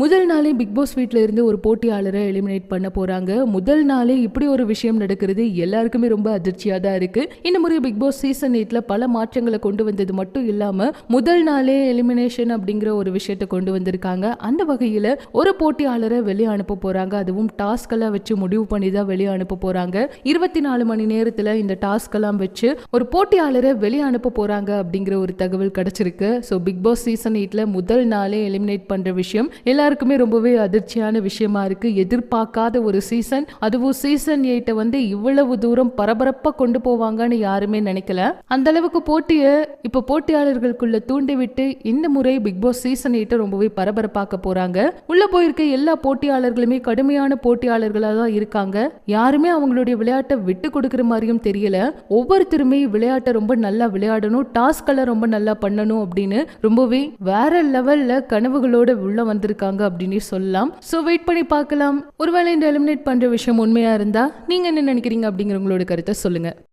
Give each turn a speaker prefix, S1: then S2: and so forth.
S1: முதல் நாளே big pass வீட்டில் இருந்து ஒரு போட்டியாளரை எலிமினேட் பண்ண போகிறாங்க முதல் நாளே இப்படி ஒரு விஷயம் நடக்கிறது எல்லாருக்குமே ரொம்ப அதிர்ச்சியாக தான் இருக்குது இந்த முறை பிக் பாஸ் சீசன் எயிட்டில் பல மாற்றங்களை கொண்டு வந்தது மட்டும் இல்லாமல் முதல் நாளே எலிமினேஷன் அப்படிங்கிற ஒரு விஷயத்தை கொண்டு வந்திருக்காங்க. அந்த வகையில் ஒரு போட்டியாளரை வெளியே அனுப்ப போகிறாங்க அதுவும் டாஸ்கெல்லாம் வச்சு முடிவு பண்ணி தான் வெளியே அனுப்ப போகிறாங்க இருபத்தி நாலு மணி நேரத்தில் இந்த டாஸ்கெல்லாம் வச்சு ஒரு போட்டியாளரை வெளியே அனுப்ப போகிறாங்க அப்படிங்கிற ஒரு தகவல் கிடச்சிருக்கு. ஸோ பிக் பாஸ் சீசன் எயிட்டில் முதல் நாளே எலிமினேட் பண்ணுற விஷயம் எல்லாருக்குமே ரொம்பவே அதிர்ச்சியான விஷயமா இருக்கு. எதிர்பார்க்காத ஒரு சீசன் அதுவும் சீசன் எயிட்டை வந்து இவ்வளவு தூரம் பரபரப்பா கொண்டு போவாங்கன்னு யாருமே நினைக்கல. அந்த அளவுக்கு போட்டியை இப்போ போட்டியாளர்களுக்குள்ள தூண்டிவிட்டு இந்த முறை பிக் பாஸ் சீசன் எயிட்டை ரொம்பவே பரபரப்பாக்க போறாங்க. உள்ள போயிருக்க எல்லா போட்டியாளர்களுமே கடுமையான போட்டியாளர்களாக தான் இருக்காங்க. யாருமே அவங்களுடைய விளையாட்டை விட்டு கொடுக்குற மாதிரியும் தெரியல. ஒவ்வொருத்தருமே விளையாட்டை ரொம்ப நல்லா விளையாடணும் டாஸ்களை ரொம்ப நல்லா பண்ணணும் அப்படின்னு ரொம்பவே வேற லெவல்ல கனவுகளோட உள்ள வந்திருக்காங்க. அப்படின்னு சொல்லலாம். ஸோ வெயிட் பண்ணி பார்க்கலாம். ஒருவேளை இந்த எலிமினேட் பண்ற விஷயம் உண்மையா இருந்தா நீங்க என்ன நினைக்கிறீங்க அப்படிங்கிறவங்களோட கருத்தை சொல்லுங்க.